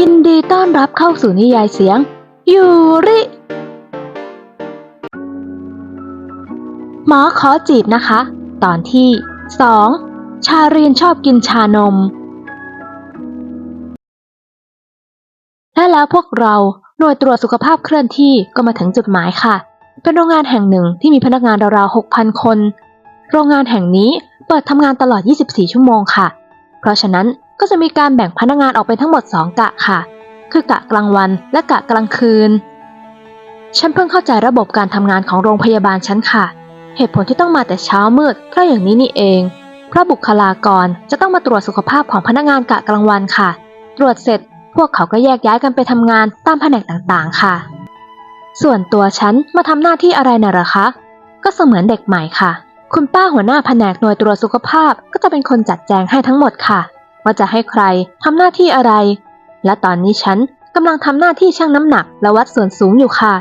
ยินดีต้อนรับเข้าสู่นิยายเสียง ยูริ หมอขอจีบนะคะ ตอนที่ 2 ชาเรียนชอบกินชานม และแล้วพวกเราหน่วยตรวจสุขภาพเคลื่อนที่ก็มาถึงจุดหมายค่ะ เป็นโรงงานแห่งหนึ่งที่มีพนักงานราวๆ 6,000 คน โรงงานแห่งนี้เปิดทำงานตลอด 24 ชั่วโมงค่ะ เพราะฉะนั้น ก็จะมีการแบ่งพนักงานออกเป็นทั้งหมด 2 กะค่ะ คือกะกลางวันและกะกลางคืน ฉันเพิ่งเข้าใจระบบการทำงานของโรงพยาบาลฉันค่ะ เหตุผลที่ต้องมาแต่เช้ามืดเพราะอย่างนี้นี่เอง เพราะบุคลากรจะต้องมาตรวจสุขภาพของพนักงานกะกลางวันค่ะ ตรวจเสร็จพวกเขาก็แยกย้ายกันไปทำงานตามแผนกต่างๆ ค่ะ ส่วนตัวฉันมาทำหน้าที่อะไรน่ะหรอคะ ก็เสมือนเด็กใหม่ค่ะ คุณป้าหัวหน้าแผนกหน่วยตรวจสุขภาพก็จะเป็นคนจัดแจงให้ทั้งหมดค่ะ ว่าจะให้ใครทำหน้าที่อะไร และตอนนี้ฉันกำลังทำหน้าที่ชั่งน้ำหนักและวัดส่วนสูงอยู่ค่ะ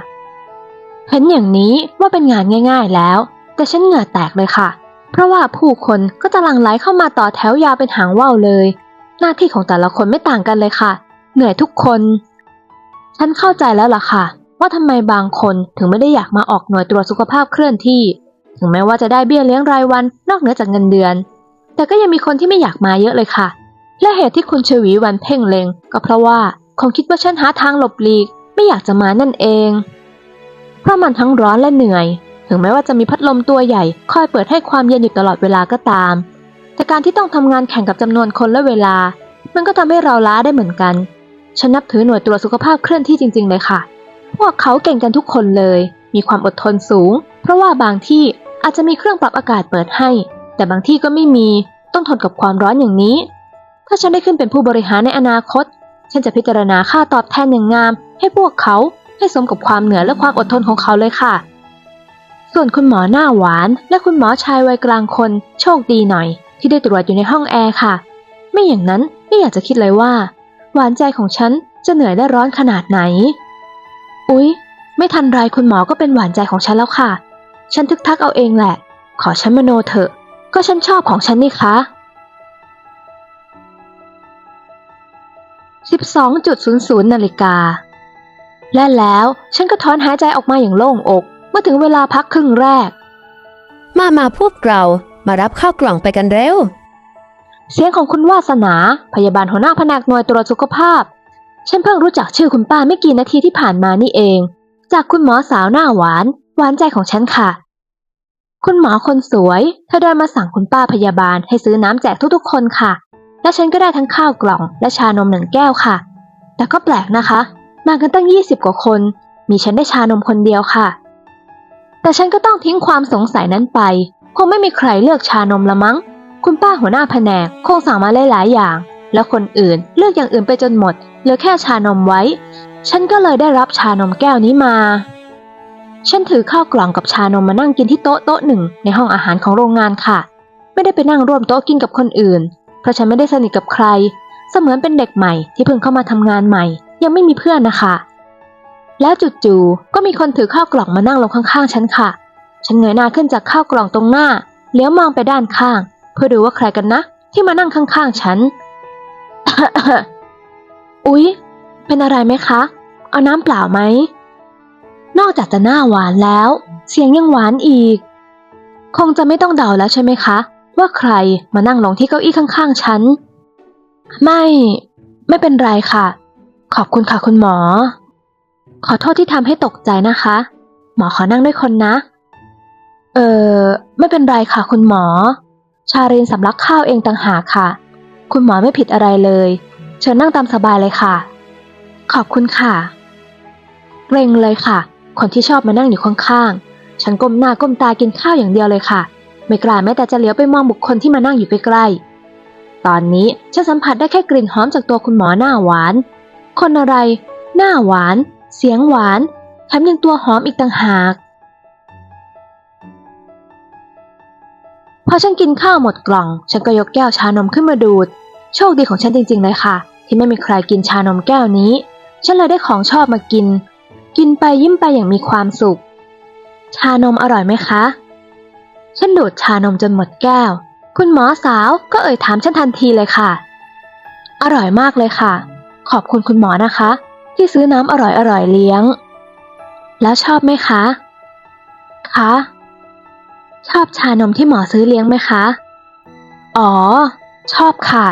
เห็นอย่างนี้ว่าเป็นงานง่าย ๆแล้ว แต่ฉันเหงื่อแตกเลยค่ะ เพราะว่าผู้คนก็จะหลั่งไหลเข้ามาต่อแถวยาวเป็นหางว่าวเลย หน้าที่ของแต่ละคนไม่ต่างกันเลยค่ะ เหนื่อยทุกคน ฉันเข้าใจแล้วล่ะค่ะ ว่าทำไมบางคนถึงไม่ได้อยากมาออกหน่วยตรวจสุขภาพเคลื่อนที่ ถึงแม้ว่าจะได้เบี้ยเลี้ยงรายวันนอกเหนือจากเงินเดือน แต่ก็ยังมีคนที่ไม่อยากมาเยอะเลยค่ะ และเหตุที่คุณชวีวันเพ่งเล็งก็เพราะว่าคงคิดว่าฉันหาทางหลบหลีก ไม่อยากจะมานั่นเอง เพราะมันทั้งร้อนและเหนื่อย ถึงแม้ว่าจะมีพัดลมตัวใหญ่ คอยเปิดให้ความเย็นอยู่ตลอดเวลาก็ตาม แต่การที่ต้องทำงานแข่งกับจำนวนคนและเวลา มันก็ทำให้เราล้าได้เหมือนกัน ฉันนับถือหน่วยตรวจสุขภาพเคลื่อนที่จริง ๆ เลยค่ะ พวกเขาเก่งกันทุกคนเลย มีความอดทนสูง เพราะว่าบางที่อาจจะมีเครื่องปรับอากาศเปิดให้ แต่บางที่ก็ไม่มี ต้องทนกับความร้อนอย่างนี้ ถ้าฉันได้ขึ้นเป็นผู้บริหารในอนาคต ฉันจะพิจารณาค่าตอบแทนอย่างงาม ให้พวกเขาให้สมกับความเหนื่อยและความอดทนของเขาเลยค่ะ ส่วนคุณหมอหน้าหวาน และคุณหมอชายวัยกลางคน โชคดีหน่อย ที่ได้ตรวจอยู่ในห้องแอร์ค่ะ ไม่อย่างนั้นไม่อยากจะคิดเลยว่า หวานใจของฉันจะเหนื่อยและร้อนขนาดไหน อุ๊ย ไม่ทันไรคุณหมอก็เป็นหวานใจของฉันแล้วค่ะ ฉันทึกทักเอาเองแหละ ขอฉันมโนเถอะ ก็ฉันชอบของฉันนี่คะ 12.00 นาฬิกา และแล้วฉันก็ถอนหายใจออกมาอย่างโล่งอก เมื่อถึงเวลาพักครึ่งแรก มามาพวกเรามารับข้าวกล่องไปกันเร็ว เสียงของคุณวาสนา พยาบาลหัวหน้าแผนกหน่วยตรวจสุขภาพ ฉันเพิ่งรู้จักชื่อคุณป้าไม่กี่นาทีที่ผ่านมานี่เอง จากคุณหมอสาวหน้าหวาน หวานใจของฉันค่ะ คุณหมอคนสวยเธอเดินมาสั่งคุณป้าพยาบาลให้ซื้อน้ำแจกทุกๆ คนค่ะ และฉันก็ได้ทั้งข้าวกล่องและชานมหนึ่งแก้วค่ะ แต่ก็แปลกนะคะ มากันตั้ง 20 กว่าคน มีฉันได้ชานมคนเดียวค่ะ แต่ฉันก็ต้องทิ้งความสงสัยนั้นไป คงไม่มีใครเลือกชานมละมั้ง คุณป้าหัวหน้าแผนกคงสั่งมาหลายๆอย่าง แล้วคนอื่นเลือกอย่างอื่นไปจนหมด เหลือแค่ชานมไว้ ฉันก็เลยได้รับชานมแก้วนี้มา ฉันถือข้าวกล่องกับชานมมานั่งกินที่โต๊ะโต๊ะหนึ่งในห้องอาหารของโรงงานค่ะ ไม่ได้ไปนั่งร่วมโต๊ะกินกับคนอื่น เพราะฉันไม่ได้สนิทกับใคร เสมือนเป็นเด็กใหม่ที่เพิ่งเข้ามาทำงานใหม่ ยังไม่มีเพื่อนนะคะ แล้วจู่ๆก็มีคนถือข้าวกล่องมานั่งลงข้างๆ ฉันค่ะ ฉันเงยหน้าขึ้นจากข้าวกล่องตรงหน้าเลี้ยวมองไปด้านข้าง เพื่อดูว่าใครกันนะ ที่มานั่งข้างๆ ฉัน อุ๊ย เป็นอะไรไหมคะ เอาน้ำเปล่าไหม นอกจากจะหน้าหวานแล้ว เสียงยังหวานอีก คงจะไม่ต้องเดาแล้วใช่ไหมคะ ว่าใครมานั่งลงที่เก้าอี้ข้างๆฉัน ไม่ ไม่เป็นไรค่ะ ขอบคุณค่ะคุณหมอ ขอโทษที่ทำให้ตกใจนะคะ หมอขอนั่งด้วยคนนะ เออไม่เป็นไรค่ะคุณหมอ ชารินสำลักข้าวเองต่างหากค่ะ คุณหมอไม่ผิดอะไรเลย เชิญนั่งตามสบายเลยค่ะ ขอบคุณค่ะ เกรงเลยค่ะ คนที่ชอบมานั่งอยู่ข้างๆ ฉันก้มหน้าก้มตากินข้าวอย่างเดียวเลยค่ะ ไม่กล้าแม้แต่จะเหลียวไปมองบุคคลที่มานั่งอยู่ใกล้ๆตอนนี้ฉันสัมผัสได้แค่กลิ่นหอมจากตัวคุณหมอหน้าหวาน คนอะไร หน้าหวาน เสียงหวานแถมยังตัวหอมอีกต่างหาก พอฉันกินข้าวหมดกล่อง ฉันก็ยกแก้วชานมขึ้นมาดูด โชคดีของฉันจริงๆเลยค่ะ ที่ไม่มีใครกินชานมแก้วนี้ ฉันเลยได้ของชอบมากิน กินไปยิ้มไปอย่างมีความสุข ชานมอร่อยไหมคะ ฉันดูดชานมจนหมดแก้ว คุณหมอสาวก็เอ่ยถามฉันทันทีเลยค่ะ อร่อยมากเลยค่ะ ขอบคุณคุณหมอนะคะ ที่ซื้อน้ำอร่อยๆเลี้ยง แล้วชอบไหมคะ คะ ชอบชานมที่หมอซื้อเลี้ยงไหมคะ อ๋อ ชอบค่ะ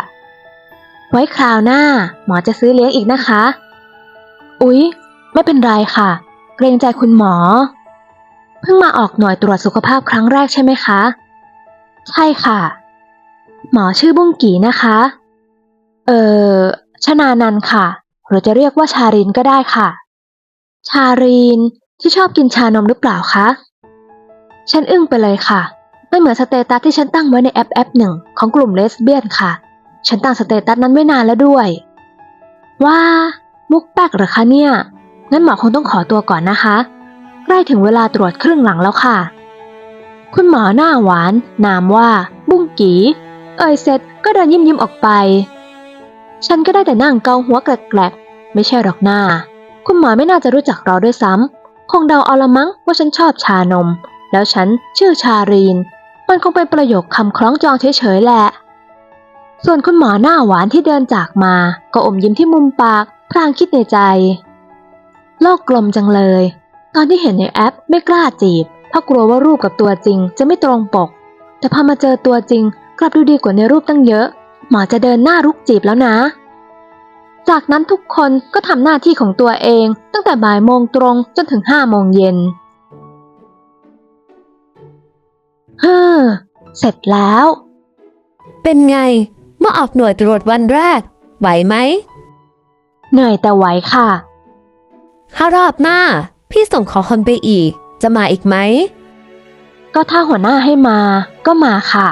ไว้คราวหน้า หมอจะซื้อเลี้ยงอีกนะคะ อุ๊ย ไม่เป็นไรค่ะ เกรงใจคุณหมอ เพิ่งมาออกหน่วยตรวจสุขภาพครั้งแรกใช่ไหมคะ ใช่ค่ะ หมอชื่อบุ้งกีนะคะ เอ่อ ชนานันค่ะ หรือจะเรียกว่าชารินก็ได้ค่ะ ชารินที่ชอบกินชานมหรือเปล่าคะ ฉันอึ้งไปเลยค่ะ ไม่เหมือนสเตตัสที่ฉันตั้งไว้ในแอปแอปหนึ่งของกลุ่มเลสเบี้ยนค่ะ ฉันตั้งสเตตัสนั้นไว้นานแล้วด้วย ว่า มุกแป๊กหรอคะเนี่ย งั้นหมอคงต้องขอตัวก่อนนะคะ ใกล้ถึงเวลาตรวจครึ่งหลังแล้วค่ะ คุณหมอหน้าหวาน นามว่า บุ้งกี เอ่ยเสร็จก็เดินยิ้มยิ้มๆออกไป ฉันก็ได้แต่นั่งเกาหัวแกลกๆ ไม่ใช่หรอกหน้า คุณหมอไม่น่าจะรู้จักเราด้วยซ้ำ คงเดาเอาละมั้งว่าฉันชอบชานม แล้วฉันชื่อชารีน มันคงเป็นประโยคคำคล้องจองเฉยๆแหละ ส่วนคุณหมอหน้าหวานที่เดินจากมา ก็อมยิ้มที่มุมปาก พลางคิดในใจ โลกกลมจังเลย อนที่เห็นในแอปไม่กล้าจีบ เพราะกลัวว่ารูปกับตัวจริงจะไม่ตรงปก แต่พอมาเจอตัวจริงกลับดูดีกว่าในรูปตั้งเยอะ หมอจะเดินหน้ารุกจีบแล้วนะ จากนั้นทุกคนก็ทำหน้าที่ของตัวเอง ตั้งแต่บ่ายโมงตรงจนถึงห้าโมงเย็นเฮ้อเสร็จแล้ว เป็นไง เมื่อออกหน่วยตรวจวันแรก ไหวไหม เหนื่อยแต่ไหวค่ะ ถ้ารอบหน้า พี่ส่งขอคนไปอีก จะมาอีกไหม ก็ถ้าหัวหน้าให้มา ก็มาค่ะ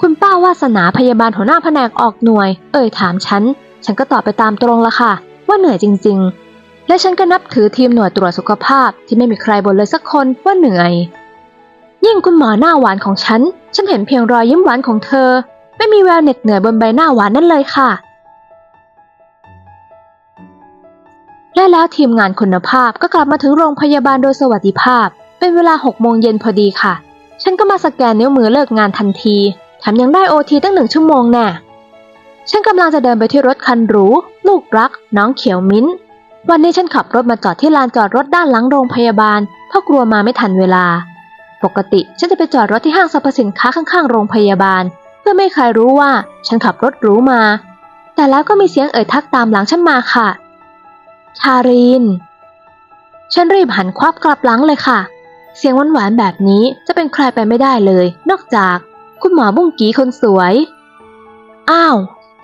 คุณป้าวาสนาพยาบาลหัวหน้าแผนกออกหน่วย เอ่ยถามฉัน ฉันก็ตอบไปตามตรงละค่ะ ว่าเหนื่อยจริง ๆ และฉันก็นับถือทีมหน่วยตรวจสุขภาพที่ไม่มีใครบ่นเลยสักคนว่าเหนื่อย ยิ่งคุณหมอหน้าหวานของฉัน ฉันเห็นเพียงรอยยิ้มหวานของเธอ ไม่มีแววเหน็ดเหนื่อยบนใบหน้าหวานนั่นเลยค่ะ และแล้วทีมงานคุณภาพก็กลับมาถึงโรงพยาบาลโดยสวัสดิภาพ เป็นเวลา6โมงเย็นพอดีค่ะ ฉันก็มาสแกนนิ้วมือเลิกงานทันทีแถมยังได้โอทีตั้งหนึ่งชั่วโมงแน่ฉันกำลังจะเดินไปที่รถคันหรูลูกรัก น้องเขียวมิ้น วันนี้ฉันขับรถมาจอดที่ลานจอดรถด้านหลังโรงพยาบาล เพราะกลัวมาไม่ทันเวลา ปกติฉันจะไปจอดรถที่ห้างสรรพสินค้าข้างๆ โรงพยาบาล เพื่อไม่ให้ใครรู้ว่าฉันขับรถหรูมา แต่แล้วก็มีเสียงเอ่ยทักตามหลังฉันมาค่ะ ชารินฉันรีบหันควับกลับหลังเลยค่ะ เสียงหวานๆแบบนี้จะเป็นใครไปไม่ได้เลย นอกจากคุณหมอบุ้งกีคนสวย อ้าว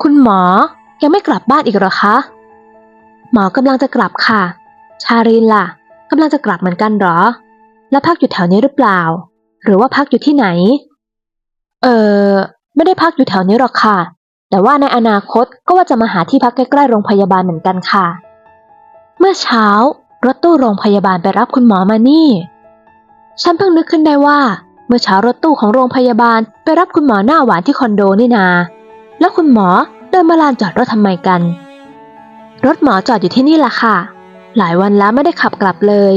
คุณหมอ ยังไม่กลับบ้านอีกหรอคะ หมอกำลังจะกลับค่ะ ชารินล่ะกำลังจะกลับเหมือนกันหรอ แล้วพักอยู่แถวนี้หรือเปล่า หรือว่าพักอยู่ที่ไหน เออไม่ได้พักอยู่แถวนี้หรอกค่ะ แต่ว่าในอนาคตก็ว่าจะมาหาที่พักใกล้ๆโรงพยาบาลเหมือนกันค่ะ เมื่อเช้ารถตู้โรงพยาบาลไปรับคุณหมอมานี่ ฉันเพิ่งนึกขึ้นได้ว่า เมื่อเช้ารถตู้ของโรงพยาบาลไปรับคุณหมอหน้าหวานที่คอนโดนี่นา แล้วคุณหมอเดินมาลานจอดรถทำไมกัน รถหมอจอดอยู่ที่นี่ล่ะค่ะ หลายวันแล้วไม่ได้ขับกลับเลย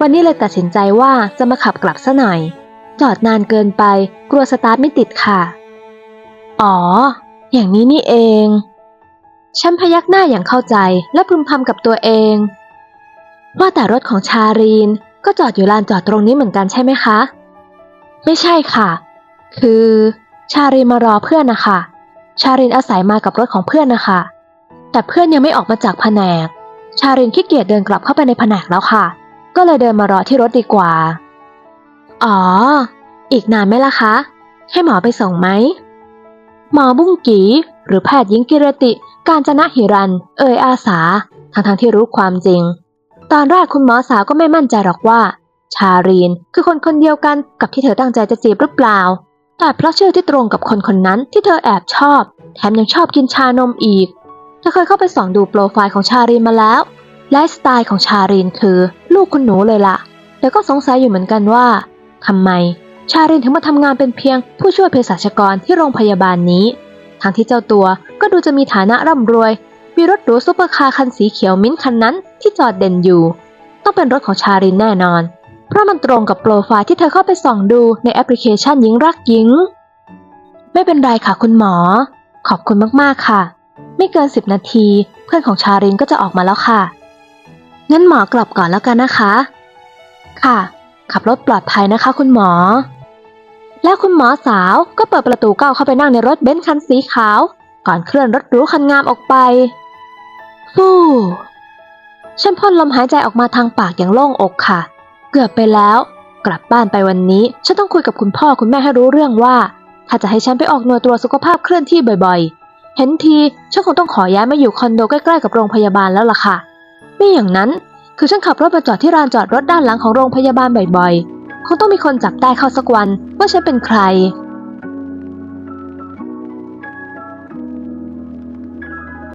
วันนี้เลยตัดสินใจว่าจะมาขับกลับซะหน่อย จอดนานเกินไป กลัวสตาร์ทไม่ติดค่ะ อ๋อ อย่างนี้นี่เอง ฉันพยักหน้าอย่างเข้าใจและพึมพำกับตัวเอง ว่าแต่รถของชารีนก็จอดอยู่ลานจอดตรงนี้เหมือนกันใช่ไหมคะ ไม่ใช่ค่ะ คือ ชารีนมารอเพื่อนนะคะ ชารินอาศัยมากับรถของเพื่อนนะคะ แต่เพื่อนยังไม่ออกมาจากแผนก ชารินขี้เกียจเดินกลับเข้าไปในแผนกแล้วค่ะ ก็เลยเดินมารอที่รถดีกว่า อ๋อ อีกนานไหมล่ะคะ ให้หมอไปส่งไหม หมอบุ้งกี หรือแพทย์หญิงกิรติการจนะหิรัน เอ่ยอาสาทั้งๆที่รู้ความจริง ตอนแรกคุณหมอสาวก็ไม่มั่นใจหรอกว่า ชารีนคือคนคนเดียวกันกับที่เธอตั้งใจจะจีบหรือเปล่า แต่เพราะชื่อที่ตรงกับคนคนนั้นที่เธอแอบชอบ แถมยังชอบกินชานมอีกเธอเคยเข้าไปส่องดูโปรไฟล์ของชารีนมาแล้วไลฟ์สไตล์ของชารีนคือ ลูกคุณหนูเลยล่ะแล้วก็สงสัยอยู่เหมือนกันว่าทำไม ชารินถึงมาทำงานเป็นเพียงผู้ช่วยเภสัชกรที่โรงพยาบาลนี้ ทั้งที่เจ้าตัวก็ดูจะมีฐานะร่ำรวย มีรถหรูซุปเปอร์คาร์คันสีเขียวมิ้นท์คันนั้นที่จอดเด่นอยู่ ต้องเป็นรถของชารินแน่นอน เพราะมันตรงกับโปรไฟล์ที่เธอเข้าไปส่องดูในแอปพลิเคชันหญิงรักหญิง ไม่เป็นไรค่ะคุณหมอ ขอบคุณมากๆค่ะ ไม่เกินสิบนาที เพื่อนของชารินก็จะออกมาแล้วค่ะ งั้นหมอกลับก่อนแล้วกันนะคะ ค่ะ ขับรถปลอดภัยนะคะ คุณหมอ แล้วคุณหมอสาวก็เปิดประตูก้าวเข้าไปนั่งในรถเบนซ์คันสีขาว ก่อนเคลื่อนรถหรูคันงามออกไป ฟู่ฉันพ่นลมหายใจออกมาทางปากอย่างโล่งอกค่ะ เกือบไปแล้ว กลับบ้านไปวันนี้ ฉันต้องคุยกับคุณพ่อคุณแม่ให้รู้เรื่องว่า ถ้าจะให้ฉันไปออกหน่วยตรวจสุขภาพเคลื่อนที่บ่อยๆ เห็นทีฉันคงต้องขอย้ายมาอยู่คอนโดใกล้ๆกับโรงพยาบาลแล้วล่ะค่ะ ไม่อย่างนั้น คือฉันขับรถมาจอดที่ลานจอดรถด้านหลังของโรงพยาบาลบ่อยๆ คงต้องมีคนจับได้เข้าสักวันว่าฉันเป็นใคร